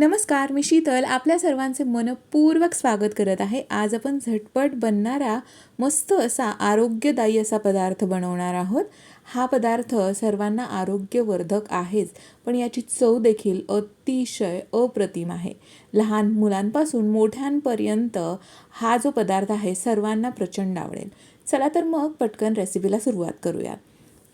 नमस्कार मी शीतल. आपल्या सर्वांचे मनपूर्वक स्वागत करत आहे. आज आपण झटपट बनणारा मस्त असा आरोग्यदायी असा पदार्थ बनवणार आहोत. हा पदार्थ सर्वांना आरोग्यवर्धक आहेच पण याची चव देखील अतिशय अप्रतिम आहे. लहान मुलांपासून मोठ्यांपर्यंत हा जो पदार्थ आहे सर्वांना प्रचंड आवडेल. चला तर मग पटकन रेसिपीला सुरुवात करूयात.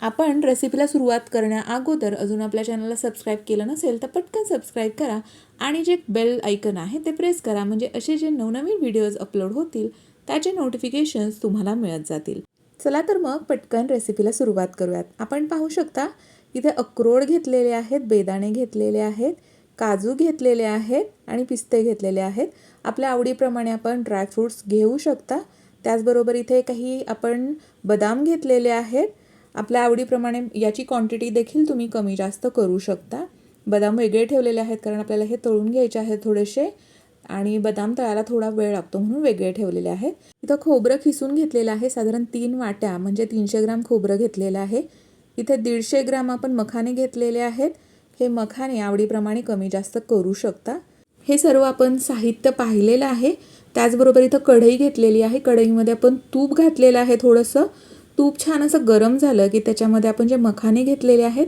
आपण रेसिपीला सुरुवात करण्या अगोदर अजून आपल्या चॅनलला सबस्क्राईब केलं नसेल तर पटकन सबस्क्राईब करा आणि जे बेल ऐकन आहे ते प्रेस करा. म्हणजे असे जे नवनवीन व्हिडिओज अपलोड होतील त्याचे नोटिफिकेशन्स तुम्हाला मिळत जातील. चला तर मग पटकन रेसिपीला सुरुवात करूयात. आपण पाहू शकता इथे अक्रोड घेतलेले आहेत बेदाणे घेतलेले आहेत काजू घेतलेले आहेत आणि पिस्ते घेतलेले आहेत. आपल्या आवडीप्रमाणे आपण ड्रायफ्रूट्स घेऊ शकता. त्याचबरोबर इथे काही आपण बदाम घेतलेले आहेत. आपल्या आवडीप्रमाणे याची क्वांटिटी देखील तुम्ही कमी जास्त करू शकता. बदाम वेगळे ठेवलेले आहेत कारण आपल्याला हे तळून घ्यायचे आहेत थोडेसे. आणि बदाम तळायला थोडा वेळ लागतो म्हणून वेगळे ठेवलेले आहेत. इथं खोबरं खिसून घेतलेलं आहे. साधारण तीन वाट्या म्हणजे तीनशे ग्राम खोबरं घेतलेलं आहे. इथे दीडशे ग्राम आपण मखाने घेतलेले आहेत. हे मखाने आवडीप्रमाणे कमी जास्त करू शकता. हे सर्व आपण साहित्य पाहिलेलं आहे. त्याचबरोबर इथं कढई घेतलेली आहे. कढईमध्ये आपण तूप घातलेलं आहे थोडंसं. तूप छान असं गरम झालं की त्याच्यामध्ये आपण जे मखाने घेतलेले आहेत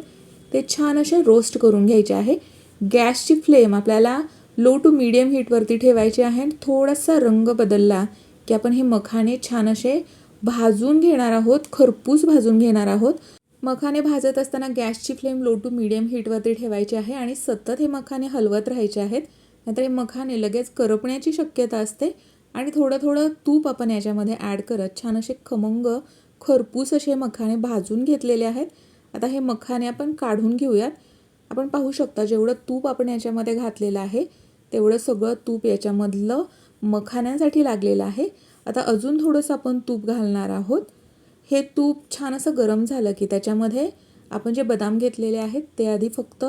ते छान असे रोस्ट करून घ्यायचे आहे. गॅसची फ्लेम आपल्याला लो टू मीडियम हीटवरती ठेवायची आहे आणि थोडासा रंग बदलला की आपण हे मखाने छान असे भाजून घेणार आहोत खरपूस भाजून घेणार आहोत. मखाने भाजत असताना गॅसची फ्लेम लो टू मीडियम हीटवरती ठेवायची आहे आणि सतत हे मखाने हलवत राहायचे आहेत. नाहीतर हे मखाने लगेच करपण्याची शक्यता असते आणि थोडं थोडं तूप आपण याच्यामध्ये ॲड करत छान असे खमंग खरपूस असे मखाने भाजून घेतलेले आहेत. आता हे मखाने आपण काढून घेऊयात. आपण पाहू शकता जेवढं तूप आपण याच्यामध्ये घातलेलं आहे तेवढं सगळं तूप याच्यामधलं मखाण्यांसाठी लागलेलं आहे. आता अजून थोडंसं आपण तूप घालणार आहोत. हे तूप छान असं गरम झालं की त्याच्यामध्ये आपण जे बदाम घेतलेले आहेत ते आधी फक्त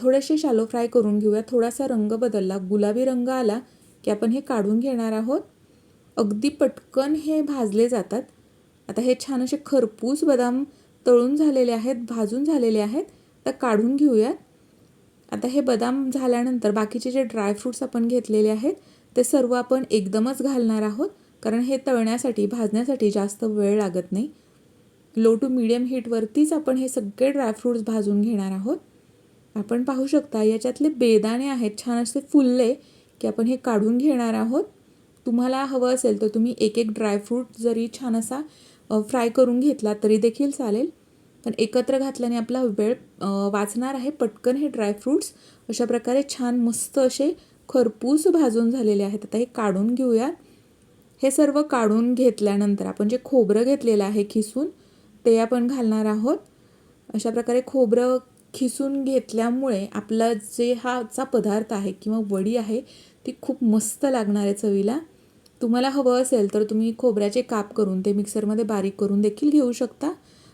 थोडेसे शालो फ्राय करून घेऊया थोडासा रंग बदलला. गुलाबी रंग आला की आपण हे काढून घेणार आहोत. अगदी पटकन हे भाजले जातात. आता हे छान असे खरपूस बदाम तळून झालेले आहेत भाजून झालेले आहेत. तर काढून घेऊयात. आता हे बदाम झाल्यानंतर बाकीचे जे ड्रायफ्रूट्स आपण घेतलेले आहेत ते सर्व आपण एकदमच घालणार आहोत कारण हे तळण्यासाठी भाजण्यासाठी जास्त वेळ लागत नाही. लो टू मिडियम हीटवरतीच आपण हे सगळे ड्रायफ्रूट्स भाजून घेणार आहोत. आपण पाहू शकता याच्यातले बेदाणे आहेत छान असे फुलले की आपण हे काढून घेणार आहोत. तुम्हाला हवं असेल तर तुम्ही एक एक ड्रायफ्रूट जरी छान असा फ्राय करून घेतला तरी देखील चालेल. पण एकत्र घातल्याने आपला वेळ वाचणार आहे. पटकन हे ड्रायफ्रूट्स अशा प्रकारे छान मस्त असे खरपूस भाजून झालेले आहेत. आता हे काढून घेऊया. हे सर्व काढून घेतल्यानंतर आपण जे खोबरं घेतलेलं आहे खिसून ते आपण घालणार आहोत. अशा प्रकारे खोबरं खिसून घेतल्यामुळे आपला जे हाचा पदार्थ आहे किंवा वडी आहे ती खूप मस्त लागणार आहे चवीला. तुम्हाला हवं असेल तर तुम्ही खोबऱ्याचे काप करून ते मिक्सरमध्ये बारीक करून देखील घेऊ शकता.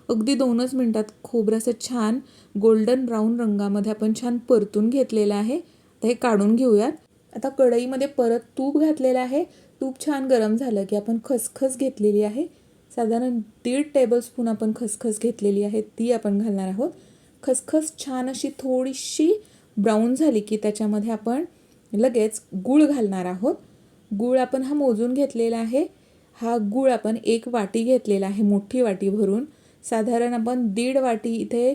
अगदी दोनच मिनटात खोबरं असं छान गोल्डन ब्राऊन रंगामध्ये आपण छान परतून घेतलेलं आहे. तर हे काढून घेऊयात. आता कढईमध्ये परत तूप घातलेलं आहे. तूप छान गरम झालं की आपण खसखस घेतलेली आहे. साधारण दीड टेबलस्पून आपण खसखस घेतलेली आहे ती आपण घालणार आहोत. खसखस छान अशी थोडीशी ब्राऊन झाली की त्याच्यामध्ये आपण लगेच गूळ घालणार आहोत. गूळ आपण हा मोजून घेतलेला आहे. हा गूळ आपण एक वाटी घेतलेला आहे मोठी वाटी भरून. साधारण आपण दीड वाटी इथे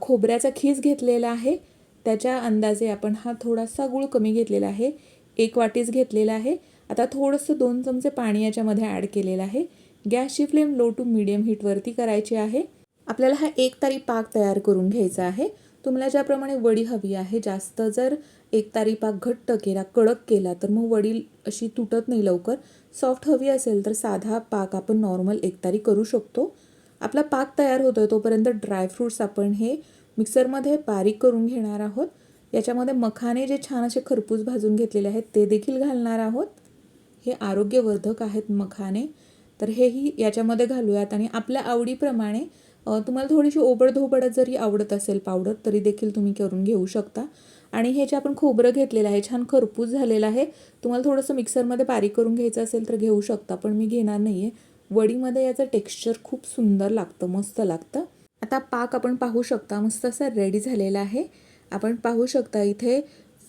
खोबऱ्याचा खीस घेतलेला आहे. त्याच्या अंदाजे आपण हा थोडासा गूळ कमी घेतलेला आहे. एक वाटीच घेतलेला आहे. आता थोडंसं दोन चमचे पाणी याच्यामध्ये ॲड केलेलं आहे. गॅसची फ्लेम लो टू मिडियम हीटवरती करायची आहे. आपल्याला हा एक तारी पाक तयार करून घ्यायचा आहे. तुम्हाला ज्याप्रमाणे वडी हवी आहे जास्त जर एकतारी पाक घट्ट केला कडक केला तर मग वडील अशी तुटत नाही लवकर. सॉफ्ट हवी असेल तर साधा पाक आपण नॉर्मल एकतारी करू शकतो. आपला पाक तयार होतो आहे तोपर्यंत ड्रायफ्रूट्स आपण हे मिक्सरमध्ये बारीक करून घेणार आहोत. याच्यामध्ये मखाने जे छान असे खरपूस भाजून घेतलेले आहेत ते देखील घालणार आहोत. हे आरोग्यवर्धक आहेत मखाने. तर हेही याच्यामध्ये घालूयात आणि आपल्या आवडीप्रमाणे तुम्हाला थोडीशी ओबडधोबड जरी आवडत असेल पावडर तरी देखील तुम्ही करून घेऊ शकता. आणि हे जे आपण खोबरं घेतलेलं आहे छान खरपूस झालेलं आहे. तुम्हाला थोडंसं मिक्सरमध्ये बारीक करून घ्यायचं असेल तर घेऊ शकता पण मी घेणार नाही आहे वडीमध्ये याचं टेक्स्चर खूप सुंदर लागतं मस्त लागतं. आता पाक आपण पाहू शकता मस्त असं रेडी झालेला आहे. आपण पाहू शकता इथे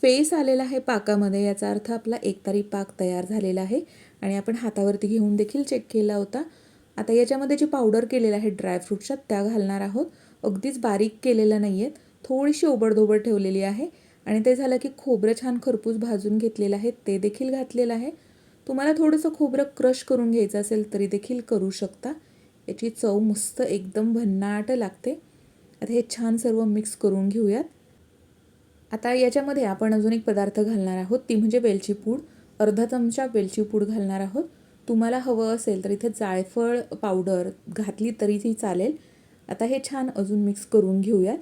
फेस आलेला आहे पाकामध्ये याचा अर्थ आपला एकतारी पाक तयार झालेला आहे. आणि आपण हातावरती घेऊन देखील चेक केला होता. आता याच्यामध्ये जी पावडर केलेलं आहे ड्रायफ्रूटच्या त्या घालणार आहोत. अगदीच बारीक केलेल्या नाही आहेत थोडीशी ओबडधोबड ठेवलेली आहे. आणि ते झालं की खोबरं छान खरपूस भाजून घेतलेलं आहे ते देखील घातलेलं आहे. तुम्हाला थोडंसं खोबरं क्रश करून घ्यायचं असेल तरी देखील करू शकता. याची चव मस्त एकदम भन्नाट लागते. आता हे छान सर्व मिक्स करून घेऊयात. आता याच्यामध्ये आपण अजून एक पदार्थ घालणार आहोत ती म्हणजे वेलची पूड. अर्धा चमचा वेलची पूड घालणार आहोत. तुम्हाला हवं असेल तर इथे जायफळ पावडर घातली तरी ती चालेल. आता हे छान अजून मिक्स करून घेऊयात.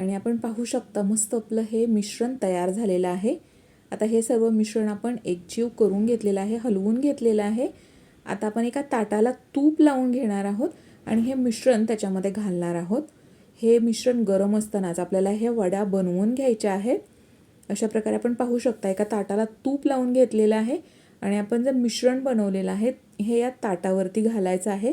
आणि आपण पाहू शकता मस्त आपलं हे मिश्रण तयार झालेलं आहे. आता हे सर्व मिश्रण आपण एकजीव करून घेतलेलं आहे हलवून घेतलेलं आहे. आता आपण एका ताटाला तूप लावून घेणार आहोत आणि हे मिश्रण त्याच्यामध्ये घालणार आहोत. हे मिश्रण गरम असतानाच आपल्याला हे वड्या बनवून घ्यायच्या आहेत. अशा प्रकारे आपण पाहू शकता एका ताटाला तूप लावून घेतलेलं आहे आणि आपण जे मिश्रण बनवलेलं आहे हे या ताटावरती घालायचं आहे.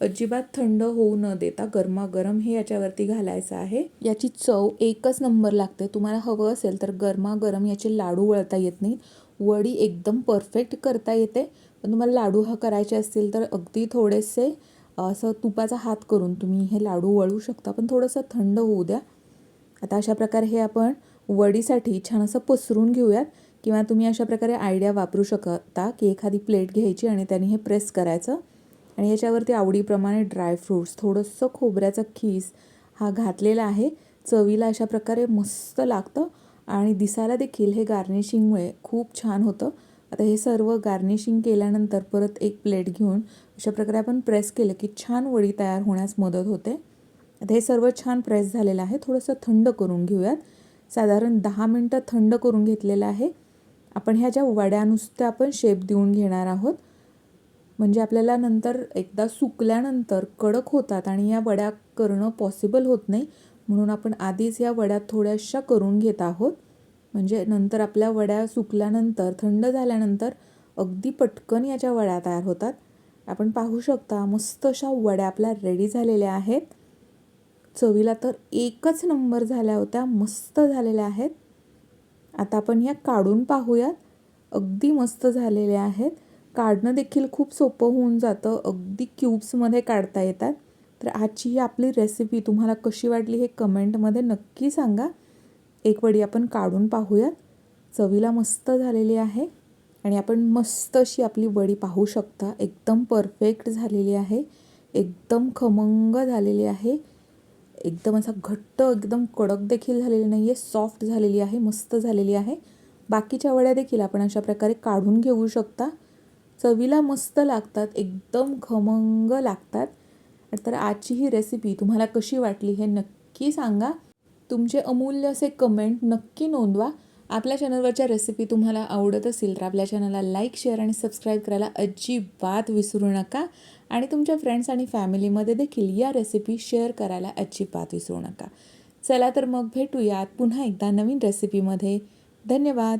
अजिबात थंड होऊ न देता गरमागरम हे याच्यावरती घालायचं आहे. याची चव एकच नंबर लागते. तुम्हाला हवं असेल तर गरमागरम याचे लाडू वळता येत नाहीत. वडी एकदम परफेक्ट करता येते. पण तुम्हाला लाडू हा करायचे असतील तर अगदी थोडेसे असं तुपाचा हात करून तुम्ही हे लाडू वळू शकता. पण थोडंसं थंड होऊ द्या. आता अशा प्रकारे हे आपण वडीसाठी छान असं पसरून घेऊयात. किंवा तुम्ही अशा प्रकारे आयडिया वापरू शकता की एखादी प्लेट घ्यायची आणि त्याने हे प्रेस करायचं. आणि याच्यावरती आवडीप्रमाणे ड्रायफ्रूट्स थोडंसं खोबऱ्याचा खीस हा घातलेला आहे. चवीला अशा प्रकारे मस्त लागतं आणि दिसायला देखील हे गार्निशिंगमुळे खूप छान होतं. आता हे सर्व गार्निशिंग केल्यानंतर परत एक प्लेट घेऊन अशा प्रकारे आपण प्रेस केलं की छान वडी तयार होण्यास मदत होते. आता हे सर्व छान प्रेस झालेलं आहे. थोडंसं थंड करून घेऊयात. साधारण दहा मिनटं थंड करून घेतलेलं आहे. आपण ह्या ज्या वड्या नुसत्या आपण शेप देऊन घेणार आहोत म्हणजे आपल्याला नंतर एकदा सुकल्यानंतर कडक होतात आणि या वड्या करणं पॉसिबल होत नाही. म्हणून आपण आधीच या वड्या थोड्याशा करून घेत आहोत. म्हणजे नंतर आपल्या वड्या सुकल्यानंतर थंड झाल्यानंतर अगदी पटकन याच्या वड्या तयार होतात. आपण पाहू शकता मस्त अशा वड्या आपल्या रेडी झालेल्या आहेत. चवीला तर एकच नंबर झाल्या होत्या मस्त झालेल्या आहेत. आता आपण ह्या काढून पाहूयात. अगदी मस्त झालेल्या आहेत. काढणं देखील खूप सोपं होऊन जातं. अगदी क्यूब्समध्ये काढता येतात. तर आजची ही आपली रेसिपी तुम्हाला कशी वाटली हे कमेंटमध्ये नक्की सांगा. एक वडी आपण काढून पाहूयात. चवीला मस्त झालेली आहे. आणि आपण मस्त अशी आपली वडी पाहू शकता. एकदम परफेक्ट झालेली आहे. एकदम खमंग झालेली आहे. एकदम असा घट्ट एकदम कडक देखील झालेली नाही आहे सॉफ्ट झालेली आहे. मस्त झालेली आहे. बाकीच्या वड्या देखील आपण अशा प्रकारे काढून घेऊ शकता. चवीला मस्त लागतात एकदम खमंग लागतात. तर आजची ही रेसिपी तुम्हाला कशी वाटली हे नक्की सांगा. तुमचे अमूल्य असे कमेंट नक्की नोंदवा. आपल्या चॅनलवरच्या रेसिपी तुम्हाला आवडत असेल तर आपल्या चॅनलला लाईक शेअर आणि सबस्क्राईब करायला अजिबात विसरू नका. आणि तुमच्या फ्रेंड्स आणि फॅमिलीमध्ये देखील या रेसिपी शेअर करायला अजिबात विसरू नका. चला तर मग भेटूयात पुन्हा एकदा नवीन रेसिपीमध्ये धन्यवाद.